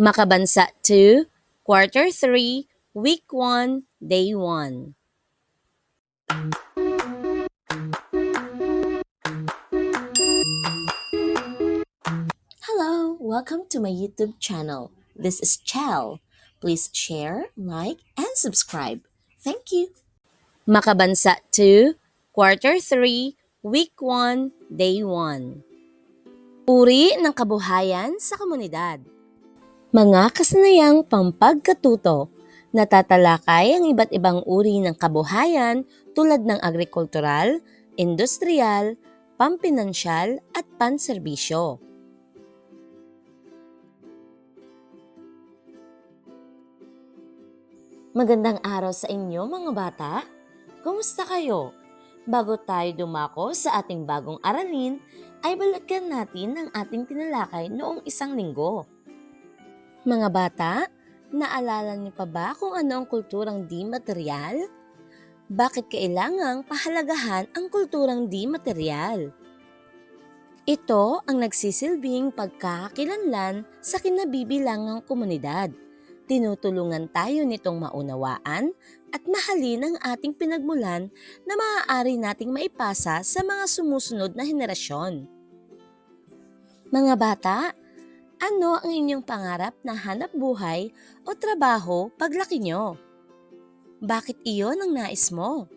Makabansa 2, Quarter 3, Week 1, Day 1. Hello, welcome to my YouTube channel. This is Chel. Please share, like, and subscribe. Thank you. Makabansa 2, Quarter 3, Week 1, Day 1. Uri ng kabuhayan sa komunidad. Mga kasanayang pampagkatuto, natatalakay ang iba't ibang uri ng kabuhayan tulad ng agrikultural, industrial, pampinansyal at panserbisyo. Magandang araw sa inyo mga bata. Kumusta kayo? Bago tayo dumako sa ating bagong aralin, ay balikan natin ang ating tinalakay noong isang linggo. Mga bata, naalala niyo pa ba kung ano ang kulturang di material? Bakit kailangang pahalagahan ang kulturang di material? Ito ang nagsisilbing pagkakakilanlan sa kinabibilangang komunidad. Tinutulungan tayo nitong maunawaan at mahalin ang ating pinagmulan na maaari nating maipasa sa mga sumusunod na henerasyon. Mga bata, ano ang inyong pangarap na hanap buhay o trabaho paglaki nyo? Bakit iyon ang nais mo?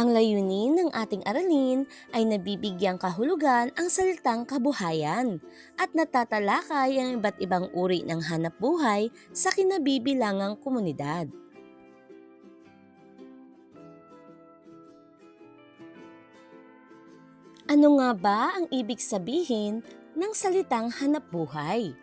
Ang layunin ng ating aralin ay nabibigyang kahulugan ang salitang kabuhayan at natatalakay ang iba't ibang uri ng hanap buhay sa kinabibilangang komunidad. Ano nga ba ang ibig sabihin ng salitang hanap buhay?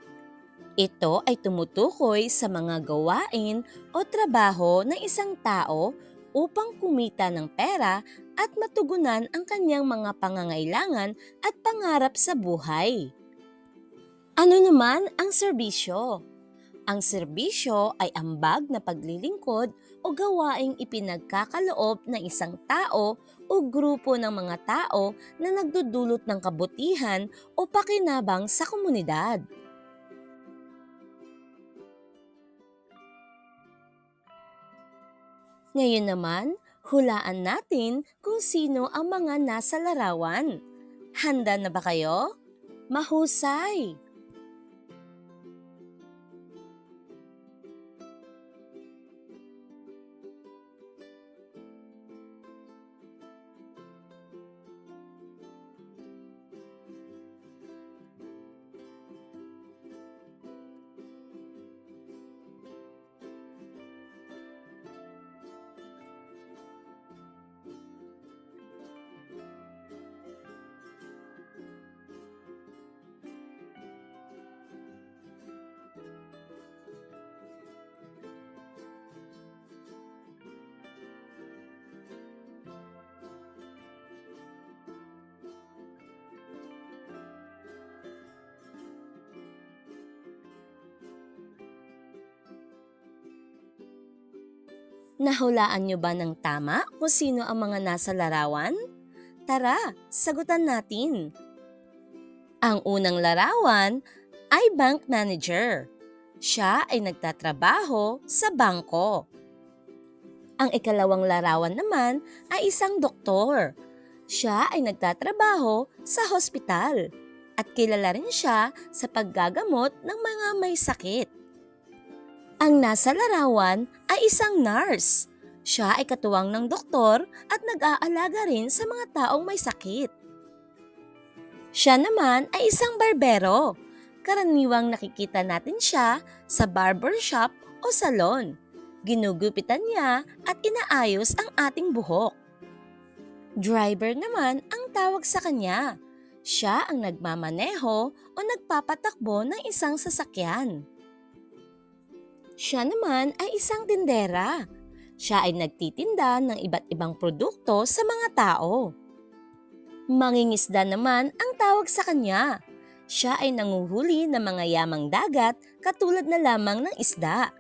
Ito ay tumutukoy sa mga gawain o trabaho ng isang tao upang kumita ng pera at matugunan ang kanyang mga pangangailangan at pangarap sa buhay. Ano naman ang serbisyo? Ang serbisyo ay ambag na paglilingkod o gawaing ipinagkakaloob ng isang tao o grupo ng mga tao na nagdudulot ng kabutihan o pakinabang sa komunidad. Ngayon naman, hulaan natin kung sino ang mga nasa larawan. Handa na ba kayo? Mahusay! Nahulaan niyo ba ng tama kung sino ang mga nasa larawan? Tara, sagutan natin. Ang unang larawan ay bank manager. Siya ay nagtatrabaho sa bangko. Ang ikalawang larawan naman ay isang doktor. Siya ay nagtatrabaho sa hospital at kilala rin siya sa paggagamot ng mga may sakit. Ang nasa larawan ay isang nurse. Siya ay katuwang ng doktor at nag-aalaga rin sa mga taong may sakit. Siya naman ay isang barbero. Karaniwang nakikita natin siya sa barbershop o salon. Ginugupitan niya at inaayos ang ating buhok. Driver naman ang tawag sa kanya. Siya ang nagmamaneho o nagpapatakbo ng isang sasakyan. Siya naman ay isang tindera. Siya ay nagtitinda ng iba't ibang produkto sa mga tao. Mangingisda naman ang tawag sa kanya. Siya ay nanguhuli ng mga yamang dagat katulad na lamang ng isda.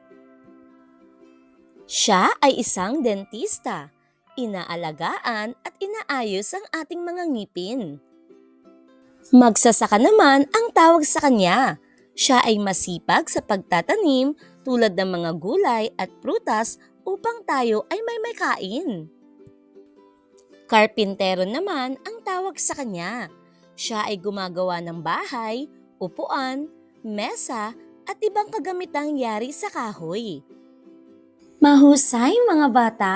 Siya ay isang dentista. Inaalagaan at inaayos ang ating mga ngipin. Magsasaka naman ang tawag sa kanya. Siya ay masipag sa pagtatanim tulad ng mga gulay at prutas upang tayo ay may may kain. Karpintero naman ang tawag sa kanya. Siya ay gumagawa ng bahay, upuan, mesa at ibang kagamitang yari sa kahoy. Mahusay mga bata!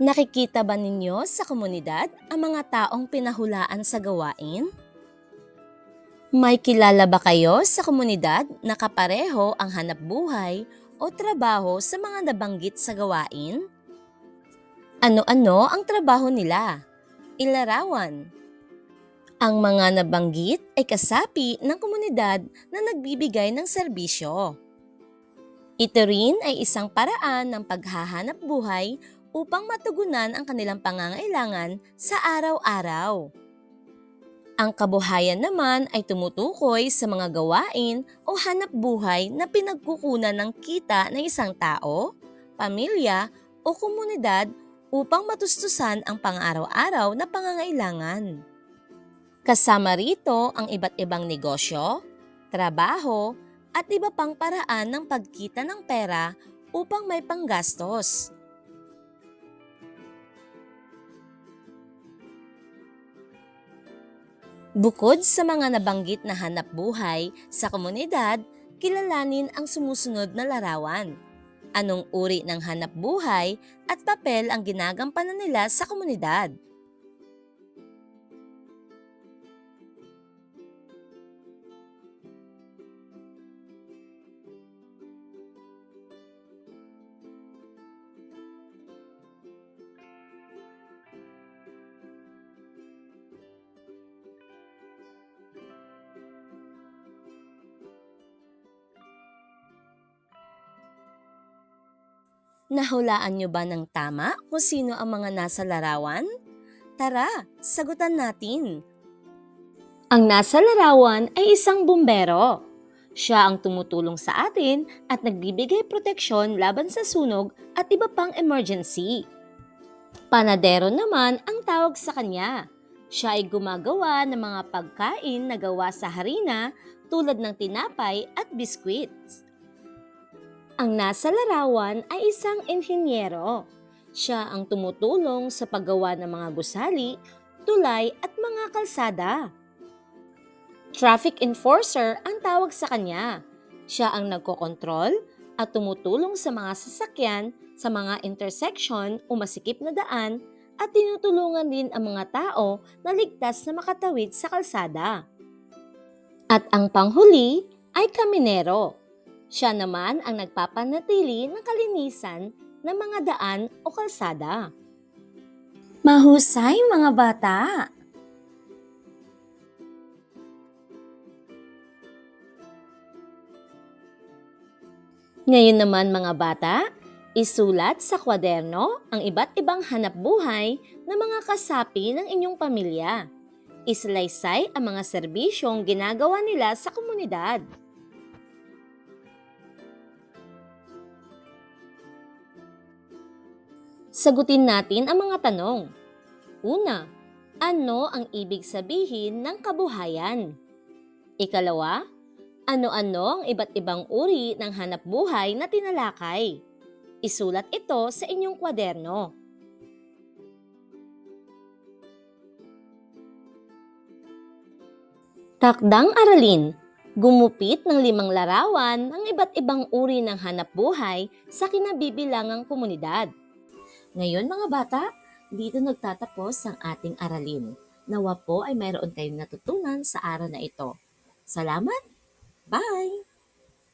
Nakikita ba ninyo sa komunidad ang mga taong pinahulaan sa gawain? May kilala ba kayo sa komunidad na kapareho ang hanap buhay o trabaho sa mga nabanggit sa gawain? Ano-ano ang trabaho nila? Ilarawan. Ang mga nabanggit ay kasapi ng komunidad na nagbibigay ng serbisyo. Ito rin ay isang paraan ng paghahanap buhay upang matugunan ang kanilang pangangailangan sa araw-araw. Ang kabuhayan naman ay tumutukoy sa mga gawain o hanap buhay na pinagkukunan ng kita ng isang tao, pamilya o komunidad upang matustusan ang pang-araw-araw na pangangailangan. Kasama rito ang iba't ibang negosyo, trabaho, at iba pang paraan ng pagkita ng pera upang may panggastos. Bukod sa mga nabanggit na hanap buhay sa komunidad, kilalanin ang sumusunod na larawan. Anong uri ng hanap buhay at papel ang ginagampanan nila sa komunidad? Nahulaan niyo ba ng tama kung sino ang mga nasa larawan? Tara, sagutan natin. Ang nasa larawan ay isang bumbero. Siya ang tumutulong sa atin at nagbibigay proteksyon laban sa sunog at iba pang emergency. Panadero naman ang tawag sa kanya. Siya ay gumagawa ng mga pagkain na gawa sa harina tulad ng tinapay at biskwits. Ang nasa larawan ay isang inhinyero. Siya ang tumutulong sa paggawa ng mga gusali, tulay at mga kalsada. Traffic enforcer ang tawag sa kanya. Siya ang nagkokontrol at tumutulong sa mga sasakyan sa mga intersection o masikip na daan at tinutulungan din ang mga tao na ligtas na makatawid sa kalsada. At ang panghuli ay kaminero. Siya naman ang nagpapanatili ng kalinisan ng mga daan o kalsada. Mahusay mga bata! Ngayon naman mga bata, isulat sa kwaderno ang iba't ibang hanap buhay ng mga kasapi ng inyong pamilya. Islaysay ang mga serbisyong ginagawa nila sa komunidad. Sagutin natin ang mga tanong. Una, ano ang ibig sabihin ng kabuhayan? Ikalawa, ano-ano ang iba't ibang uri ng hanap buhay na tinalakay? Isulat ito sa inyong kwaderno. Takdang aralin. Gumupit ng limang larawan ng iba't ibang uri ng hanap buhay sa kinabibilangang komunidad. Ngayon mga bata, dito nagtatapos ang ating aralin. Nawa po ay mayroon kayong natutunan sa araw na ito. Salamat! Bye!